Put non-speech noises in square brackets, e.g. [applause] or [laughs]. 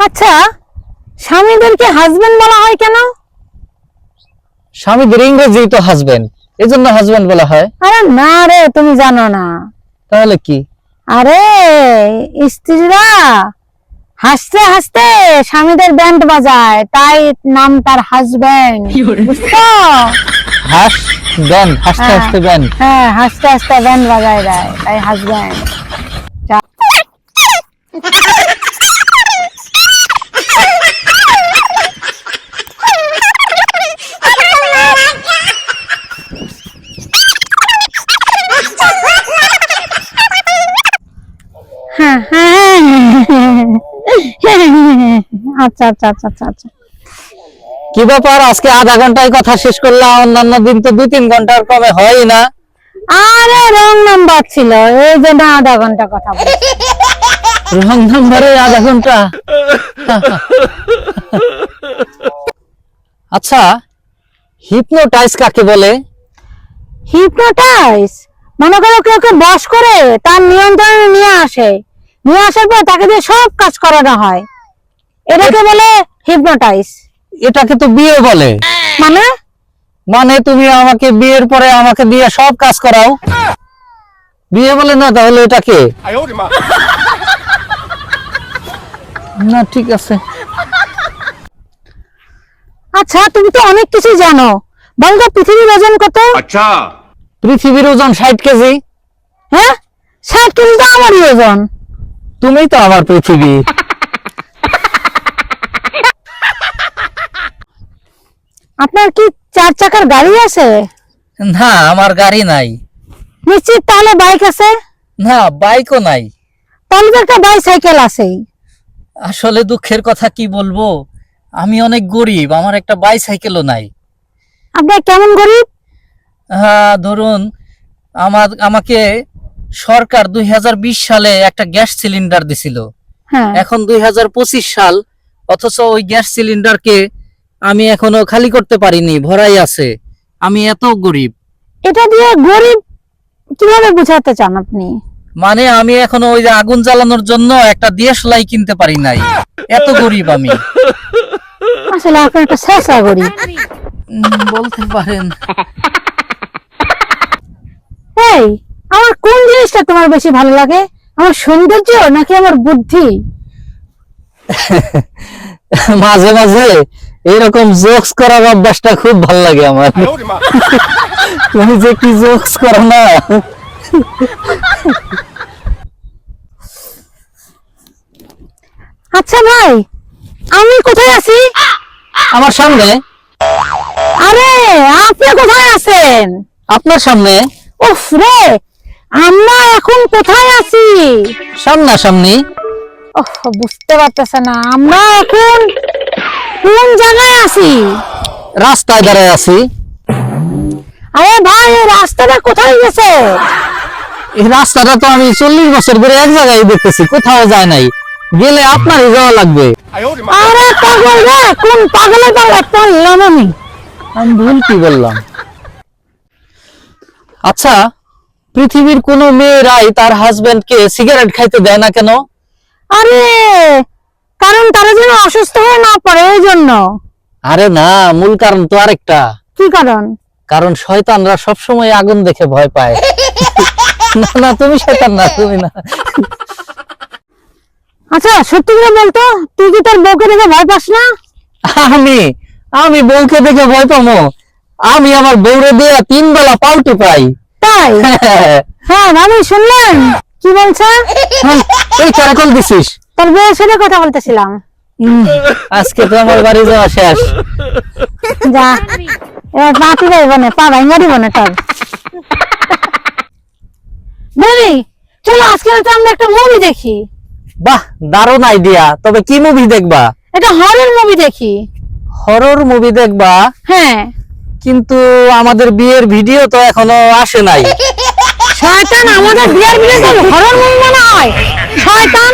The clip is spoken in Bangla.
আচ্ছা স্বামীদেরকে হাজবেন্ড বলা হয় কেন? স্বামীদের ইংরেজি তো হাজবেন্ড এই জন্য হাজবেন্ড বলা হয়। আরে না রে তুমি জানো না। তাহলে কি? আরে স্ত্রীরা হাসতে হাসতে স্বামীদের ব্যান্ড বাজায় তাই নাম তার হাজবেন্ড বুঝছ? হাস ব্যান্ড হাসতে হ্যাঁ। হাসতে ব্যান্ড হ্যাঁ হাসতে হাসতে ব্যান্ড বাজায় দেয় তাই হাজবেন্ড আচ্ছা আচ্ছা আচ্ছা আচ্ছা আচ্ছা। কি ব্যাপার? আজকে আধা ঘন্টায় কথা শেষ করলাম অন্যান্য দিন তো দুই তিন ঘণ্টার কমে হয় না। আরে রং নাম্বার ছিল এই জন্য আধা ঘণ্টা কথা রং নাম্বারে আধা ঘণ্টা? আচ্ছা হিপনোটাইজ কাকে বলে? হিপনোটাইজ? মনে করো কেউ কে বস করে তার নিয়ন্ত্রণে নিয়ে আসে। নিয়ে আসার পর তাকে দিয়ে সব কাজ করানো হয়। এটাকে বলে হিপনোটাইজ এটাকে তো বিয়ে বলে। মানে? মানে তুমি আমাকে বিয়ের পরে আমাকে দিয়ে সব কাজ করাও। বিয়ে বলে না তাহলে এটাকে না ঠিক আছে। আচ্ছা তুমি তো অনেক কিছু জানো। বলতো পৃথিবীর ওজন কত? আচ্ছা। পৃথিবীর ওজন ষাট কেজি। হ্যাঁ? ষাট কেজি তো আমারই ওজন। তুমিই তো আমার পৃথিবী। আপনার কি চার চাকার গাড়ি আছে? না আমার গাড়ি নাই। নিশ্চিত তাহলে বাইক আছে? না বাইকও নাই। তাহলে তো একটা বাইসাইকেল আছেই। আসলে দুঃখের কথা কি বলব? আমি অনেক গরিব আমার একটা বাইসাইকেলও নাই। আপনার কেমন গরিব? হ্যাঁ ধরুন আমার আমাকে সরকার দুই হাজার বিশ সালে একটা গ্যাস সিলিন্ডার দিছিল। হ্যাঁ। এখন দুই হাজার পঁচিশ সাল অথচ ওই গ্যাস সিলিন্ডারকে আমি এখনও খালি করতে পারিনি ভরাই আছে। আমি এত গরিব। এটা দিয়ে গরিব কীভাবে বুঝাতে চান আপনি? মানে আমি এখনও ওই যে আগুন জ্বালানোর জন্য একটা দেশলাই কিনতে পারি নাই। এত গরিব আমি। আসলে আপনি একটা শেষা গরিব। বলতে পারেন। এই আমার কোন জিনিসটা তোমার বেশি ভালো লাগে? আমার সৌন্দর্য নাকি আমার বুদ্ধি? [laughs] মাঝে মাঝে এরকম জোকস করার অভ্যাসটা খুব ভালো লাগে আমার। [laughs] তুমি যে কি জোকস করো না? আচ্ছা ভাই আমি কোথায় আছি? আমার সামনে। আরে আপনি কোথায় আছেন? আপনার সামনে। উফ রে আমরা এখন কোথায় আছি? সামনাসামনি ওহ বুঝতে পারতেছে না। আমরা এখন কোন জায়গায় আছি? রাস্তায় দাঁড়ায় আছি। আরে ভাই রাস্তাটা কোথায় গেছে? এই রাস্তাটা তো আমি চল্লিশ বছর ধরে এক জায়গায় দেখতেছি কোথাও যায় নাই। গেলে আপনারই যাওয়া লাগবে। আরে পাগল রে কোন পাগলে পাগলে পারলাম আমি? আমি ভুল কি বললাম? আচ্ছা পৃথিবীর কোনো মেয়েরাই তার হাজবেন্ডকে সিগারেট খাইতে দেয় না কেন? আরে কারণ তারা যেন অসুস্থ হয়ে না পড়ে এই জন্য। আরে না মূল কারণ তো আরেকটা। কি কারণ? কারণ শয়তানরা সবসময় আগুন দেখে ভয় পায়। না না তুমি শয়তান না তুমি না। আচ্ছা সত্যি করে বলতো তুই কি তোর বউকে দেখে ভয় পাস না? আমি আমি বউকে দেখে ভয় পাবো। আমি আমার বউরে দিয়ে তিন বেলা পাল্টি পাই তাই [laughs] হ্যাঁ আমি শুনলেন? কি বলছে? এই কল দিছিস? তোর বউয়ের সাথে কথা বলতেছিলাম। আজকে তো আমার বাড়ি যাওয়া শেষ। যা এবার পা তুলে বনে পা ভাঙ্গা দিব না তোর। বলি চলো আজকে তো আমরা একটা মুভি দেখি। বাহ দারুণ আইডিয়া তবে কি মুভি দেখবা? এটা হরর মুভি দেখি। হরর মুভি দেখবা? হ্যাঁ। কিন্তু আমাদের বিয়ের ভিডিও তো এখনও আসে নাই। শয়তান, আমাদের বিয়ের ভিডিও হরর মুভি মনে হয়। শয়তান।